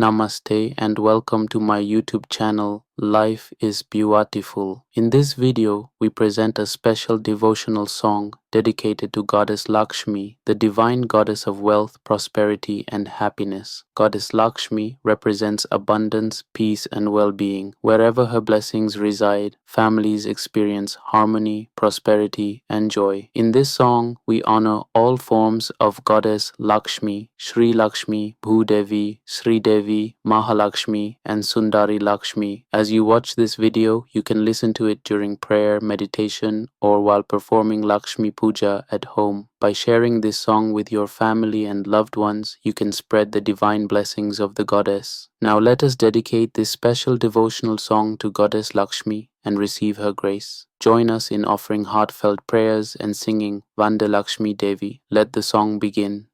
Namaste and welcome to my YouTube channel Life is Beautiful. In this video, we present a special devotional song dedicated to Goddess Lakshmi, the divine goddess of wealth, prosperity, and happiness. Goddess Lakshmi represents abundance, peace, and well being. Wherever her blessings reside, families experience harmony, prosperity, and joy. In this song, we honor all forms of Goddess Lakshmi, Sri Lakshmi, Bhudevi, Sri Devi, Mahalakshmi, and Sundari Lakshmi. As you watch this video, you can listen to it during prayer, meditation, or while performing Lakshmi Puja at home. By sharing this song with your family and loved ones, you can spread the divine blessings of the goddess. Now let us dedicate this special devotional song to Goddess Lakshmi and receive her grace. Join us in offering heartfelt prayers and singing Vande Lakshmi Devi. Let the song begin.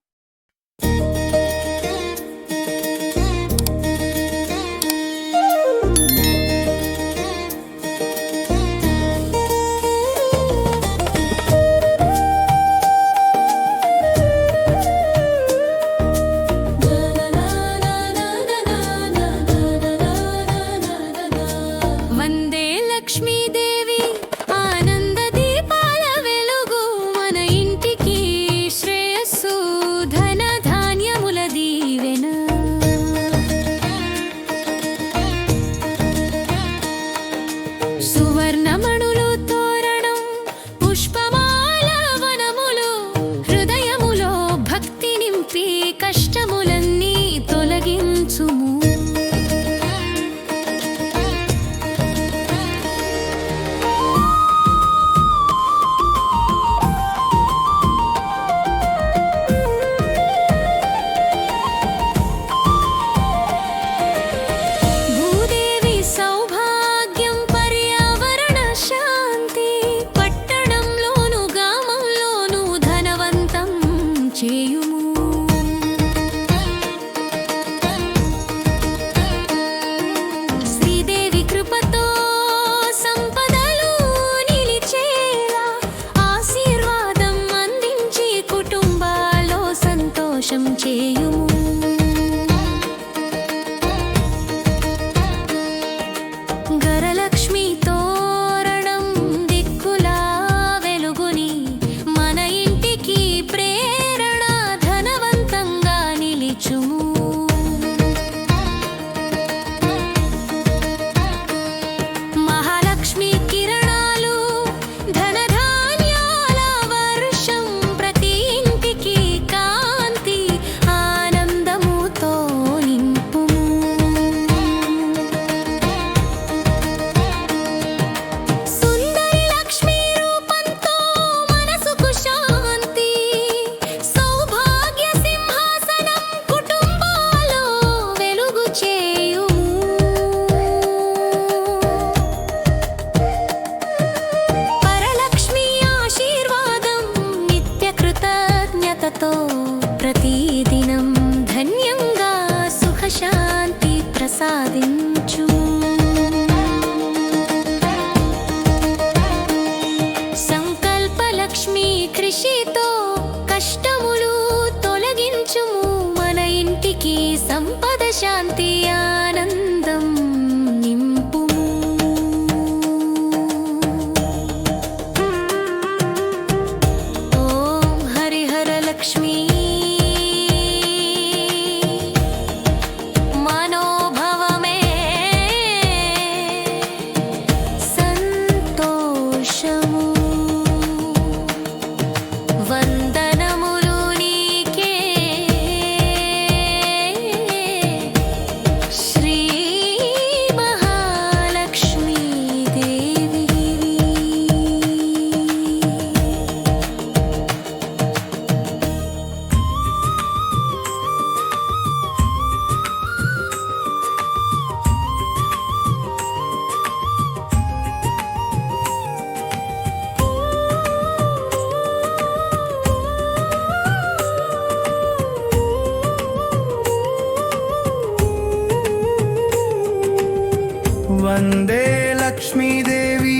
వందే లక్ష్మీదేవి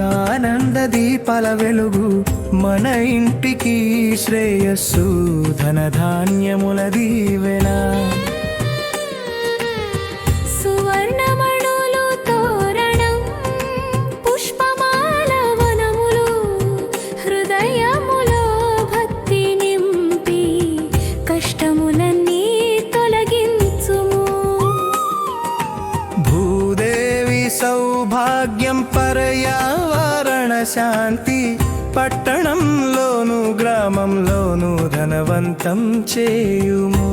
ఆనంద దీపాల వెలుగు. మన ఇంటికి శ్రేయస్సు ధనధాన్యముల దీవెనా. సౌభాగ్యం పర్యావరణ శాంతి పట్టణంలోను గ్రామంలోను ధనవంతం చేయుము.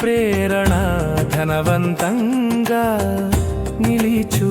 ప్రేరణ ధనవంతంగా నిలిచూ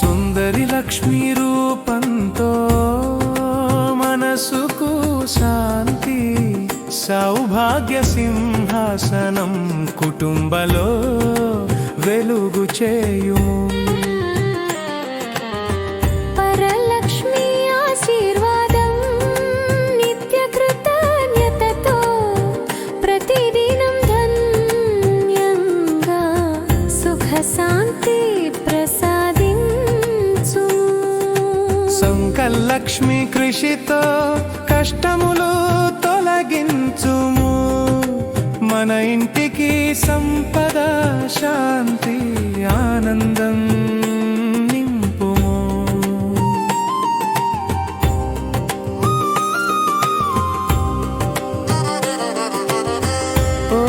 సుందరి లక్ష్మీ రూపంతో మనసుకు శాంతి సౌభాగ్య సింహాసనం కుటుంబలో వెలుగు చేయు. పరలక్ష్మి ఆశీర్వాదం నిత్య కృతజ్ఞతతో ప్రతిదినం ధన్యంగా సుఖ శాంతి ప్రసాదించు లక్ష్మి కృషితో కష్టములు తొలగించుము. మన ఇంటికి సంపద శాంతి ఆనందం నింపుము. ఓ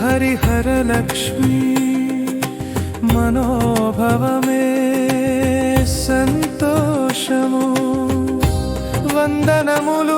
హరిహర లక్ష్మి మనోభవమే సంతోషము వందనములు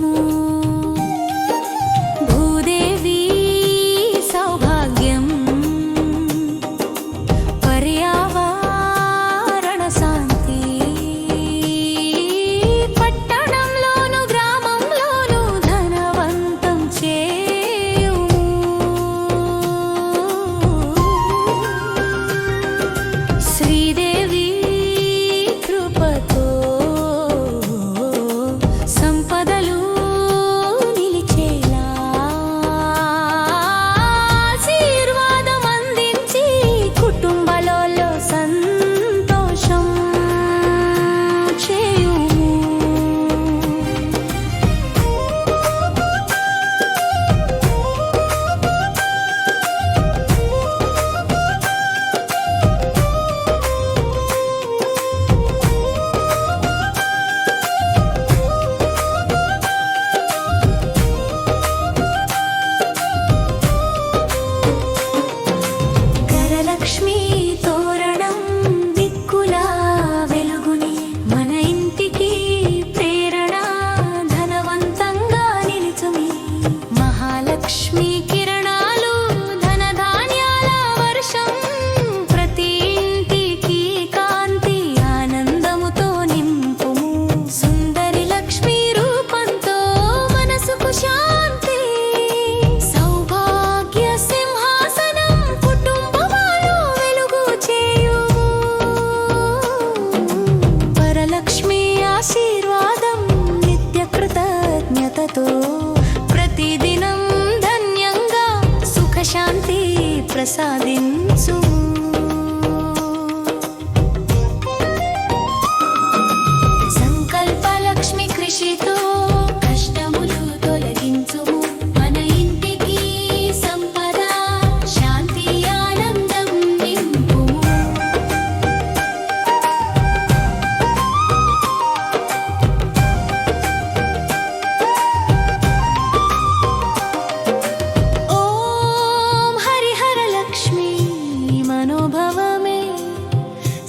মন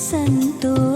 身独。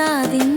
சாதின்